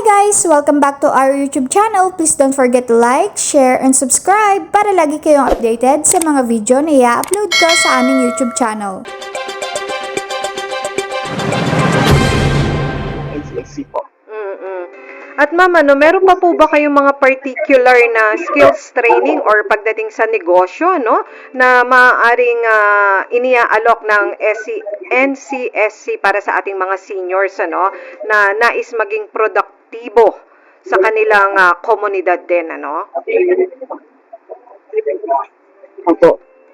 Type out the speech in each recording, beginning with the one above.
guys! Welcome back to our YouTube channel. Please don't forget to like, share, and subscribe para lagi kayong updated sa mga video na i-upload ko sa aming YouTube channel. NCSC po. Mm-mm. At ma'am, ano, meron pa po ba kayong mga particular na skills training or pagdating sa negosyo, no? Na maaaring uh, iniaalok ng SC, NCSC para sa ating mga seniors, ano? Na nais maging produktibo sa kanilang ah, komunidad din, ano? Opo.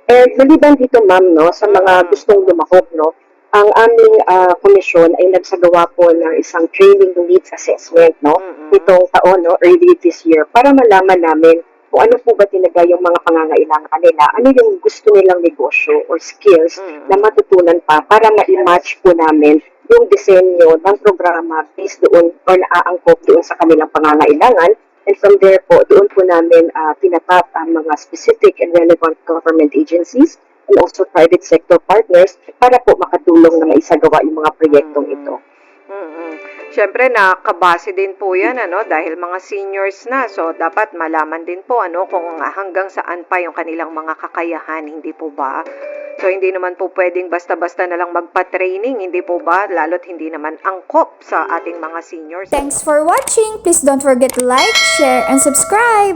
And maliban dito ma'am, no, sa mga gustong lumahok, no, ang aming ah, komisyon ay nagsagawa po ng isang training needs assessment, no, itong taon, no, early this year, para malaman namin kung ano po ba talaga yung mga pangangailangan nila, ano yung gusto nilang negosyo or skills Mm. na matutunan pa para ma-match po namin yung disenyo ng programa based doon or naaangkop doon sa kanilang pangangailangan And from there po, doon po namin uh, tinatap ang mga specific and relevant government agencies and also private sector partners para po makatulong na maisagawa yung mga proyektong ito. Mm-mm. Siyempre, nakabase din po yan, ano, dahil mga seniors na. So, dapat malaman din po, ano, kung hanggang saan pa yung kanilang mga kakayahan, hindi po ba? So, hindi naman po pwedeng basta-basta na lang magpa-training, hindi po ba? Lalo't hindi naman angkop sa ating mga seniors. Thanks for watching! Please don't forget to like, share, and subscribe!